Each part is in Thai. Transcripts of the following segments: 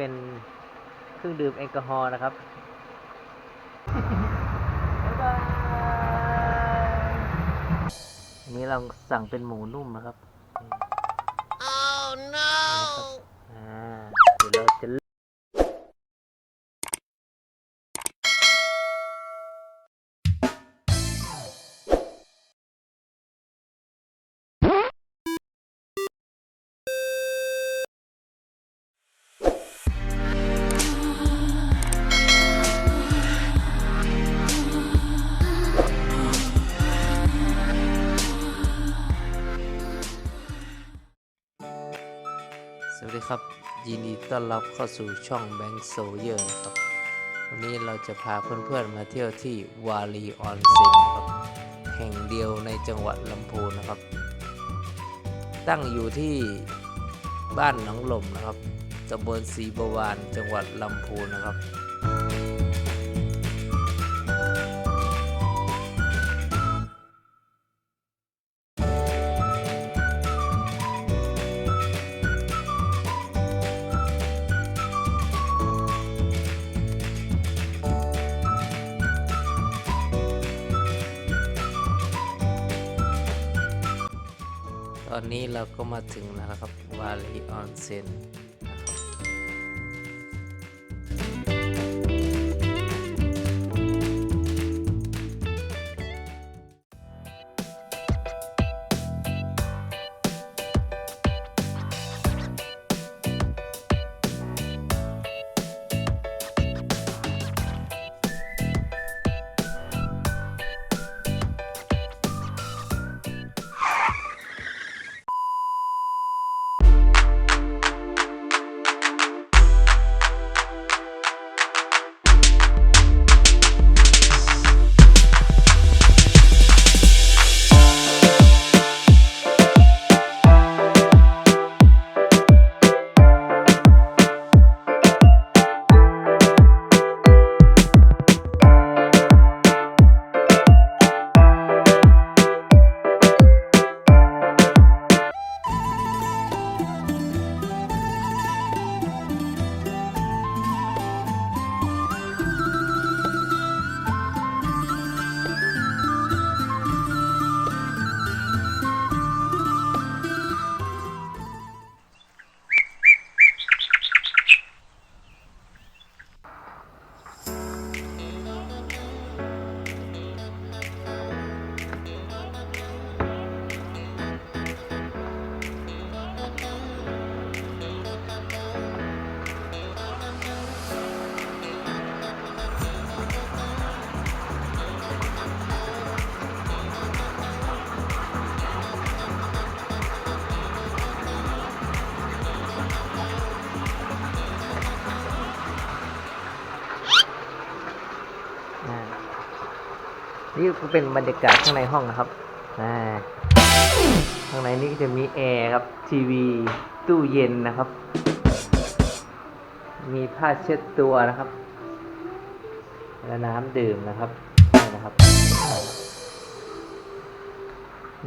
เป็นเครื่องดื่มแอลกอฮอล์นะครับบ๊ายบายอันนี้เราสั่งเป็นหมูนุ่มนะครับ ครับ ยินดีต้อนรับเข้าสู่ช่องแบงค์โซเยอร์นะครับ วันนี้เราจะพาเพื่อนๆมาเที่ยวที่วารีออนเซ็นครับ แห่งเดียวในจังหวัดลำพูนนะครับ ตั้งอยู่ที่บ้านหนองลมนะครับตำบลศรีบวานจังหวัดลำพูนนะครับ อนนี้เราก็มาถึงแล้วครับ วาลีออนเซ็น นี่ก็เป็นบรรยากาศข้างในห้องนะครับข้างในนี้จะมีแอร์ครับ ทีวี ตู้เย็นนะครับ มีผ้าเช็ดตัวนะครับ และน้ำดื่มนะครับนะครับ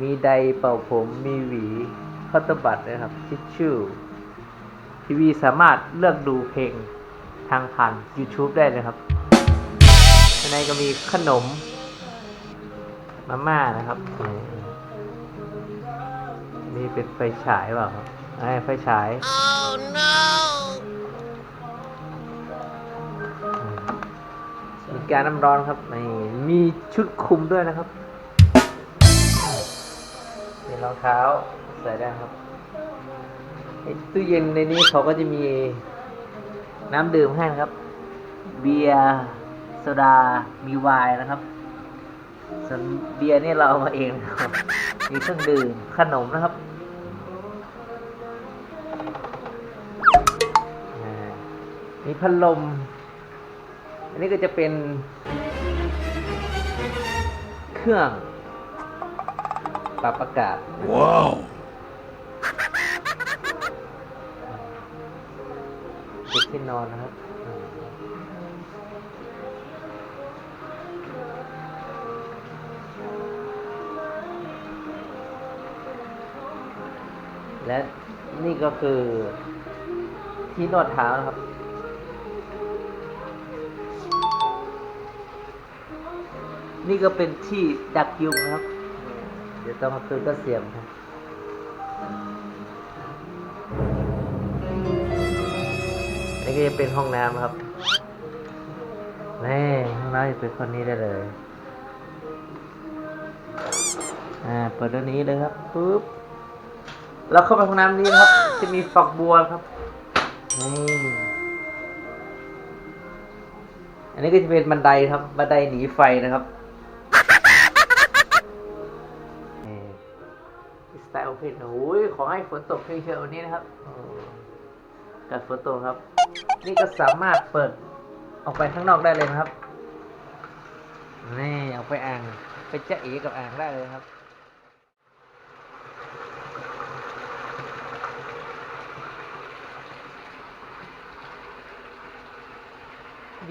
มีไดร์เป่าผม มีหวีคัตเตบัตนะครับทิชชู่ทีวีสามารถเลือกดูเพลงทางผ่าน YouTube ได้เลยครับข้างในก็มีขนม มาม่านะครับ นี่เป็นไฟฉายเปล่าครับไอ้ไฟฉาย Oh no! มีการน้ำร้อนครับนี่มีชุดคุมด้วยนะครับมีรองเท้าใส่ได้ครับไอ้ตู้เย็นในนี้เขาก็จะมีน้ำดื่มให้นะครับ เบียร์โซดา มีไวน์นะครับ ส่วนเบียร์นี่เราเอามาเองนะครับ มีเครื่องดื่มขนมนะครับอ่ามีพัดลม อันนี้ก็จะเป็น เครื่องปรับอากาศ Wow! เป็นที่นอนนะครับ และนี่ก็คือที่นวดเท้านะครับ นี่ก็เป็นที่ดักยุงครับ เดี๋ยวต้องมาคืนก็เสียมครับนี่ก็จะเป็นห้องน้ำครับนี่ห้องน้ำจะเป็นคนนี้ได้เลยอ่าเปิดด้านนี้เลยครับปุ๊บ แล้วเข้าไปห้องน้ำนี้นะครับ จะมีฝักบัวครับนี่อันนี้ก็จะเป็นบันไดครับ บันไดหนีไฟนะครับนี่สไตล์โอเพนโอ้ยขอให้ฝนตกเชียวๆวันนี้นะครับกัดฝนตกครับ นี่ก็สามารถเปิดออกไปข้างนอกได้เลยนะครับ นี่เอาไปอ่าง ไปจะเอกับอ่างได้เลยครับ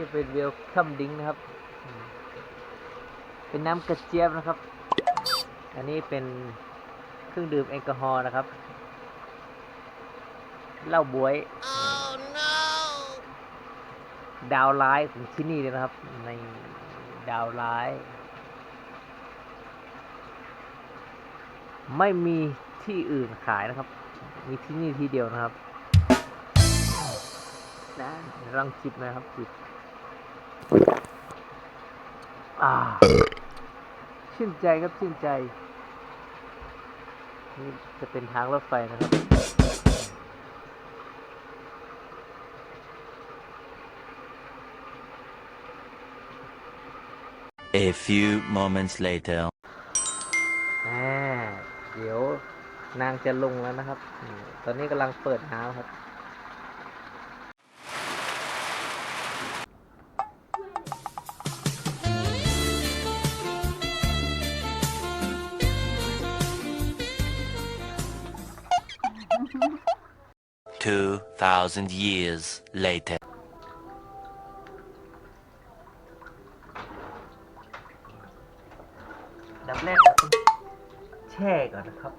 จะเป็นเวลคัมดิงนะครับอืมเป็นน้ำกระเจี๊ยบนะครับ อันนี้เป็นเครื่องดื่มแอลกอฮอล์นะครับ เหล้าบวย Oh no! ดาวร้ายของที่นี่เลยนะครับ ในดาวร้าย ไม่มีที่อื่นขายนะครับ มีที่นี่ที่เดียวนะครับนะลองจิบนะครับจิบ อ่าชื่นใจครับชื่นใจ นี่จะเป็นทางรถไฟนะครับ A few moments later. อ่าเดี๋ยวนางจะลงแล้วนะครับอืมตอนนี้กำลังเปิดน้ำครับ Two thousand years later. ดับแรกแช่ก่อนนะครับ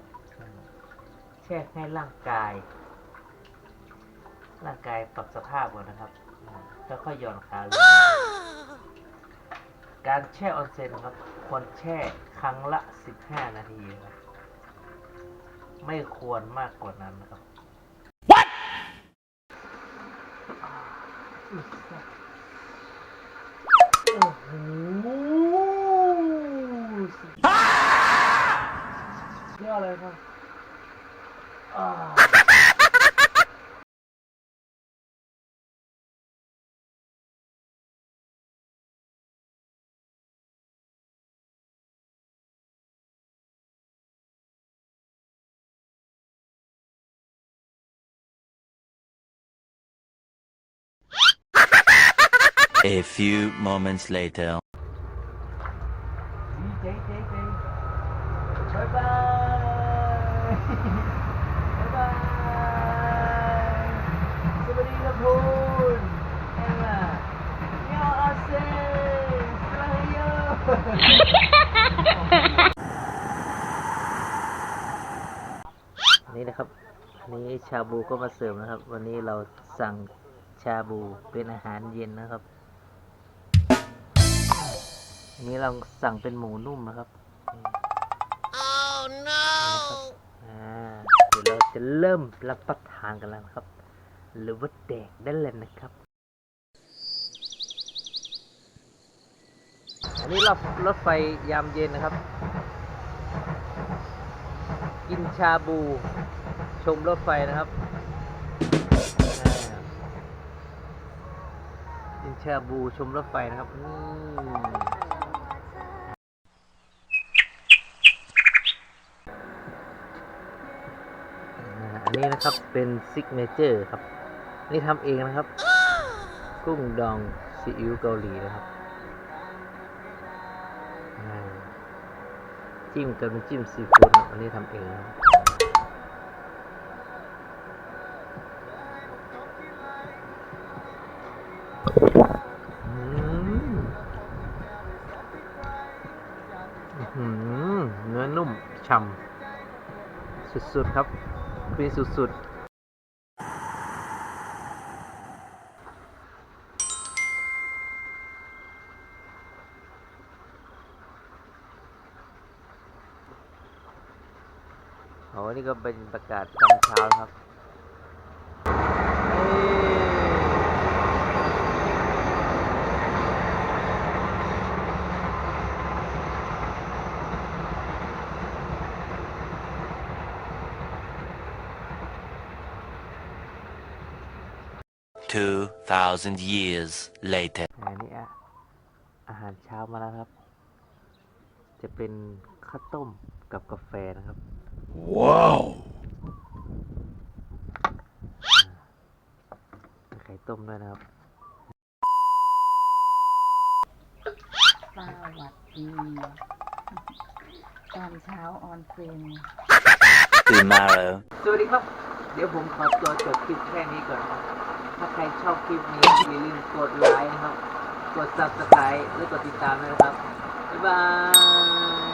แช่ให้ร่างกาย ร่างกายปรับสภาพก่อนนะครับ แล้วค่อยหย่อนขาลงการแช่ออนเซ็นครับควรแช่ครั้งละ 15 นาทีครับไม่ควรมากกว่านั้นนะครับ โอ้โหสุดยอดเลยครับอ่า A few moments later. เจ๊เจ๊เจ๊บายบายบายบายสวัสดีครับคุณเอ็มอะยออาเซ่สลายโยนี่นะครับอันนี้ชาบูก็มาเสิร์ฟนะครับ วันนี้เราสั่งชาบูเป็นอาหารเย็นนะครับ อันนี้เราสั่งเป็นหมูนุ่มนะครับ Oh no! อ่าเดี๋ยวเราจะเริ่มรับประทานกันแล้วนะครับ หรือว่าแดกได้เลยนะครับ อันนี้รถรถไฟยามเย็นนะครับ กินชาบู ชมรถไฟนะครับอ่ากินชาบูชมรถไฟนะครับอืม อ่าอั นี้นะครับเป็นซิกเนเจอร์ครับ นี่ทำเองนะครับ กุ้งดองซีอิ๊วเกาหลีนะครับจิ้มกับน้ำจิ้มซีฟู้ดครับอันนี้ทำเองนะหืมเนื้อนุ่ม ฉ่ำ สุด ๆ ครับ ฟิสุดๆโอ้นี่ก็เป็นประกาศตอนเช้าครับ 2,000 years later. อันนี้อะอาหารเช้ามาแล้วครับ จะเป็นข้าวต้มกับกาแฟนะครับ ว้าวมีไข่ต้มด้วยนะครับ สวัสดี ตอนเช้าออนเซน Tomorrow. สวัสดีครับ เดี๋ยวผมขอตัวจบคลิปแค่นี้ก่อนครับ ถ้าใครชอบคลิปนี้อย่าลืมกดไลค์นะครับ กด subscribe และกดติดตามด้วยนะครับ บ๊ายบาย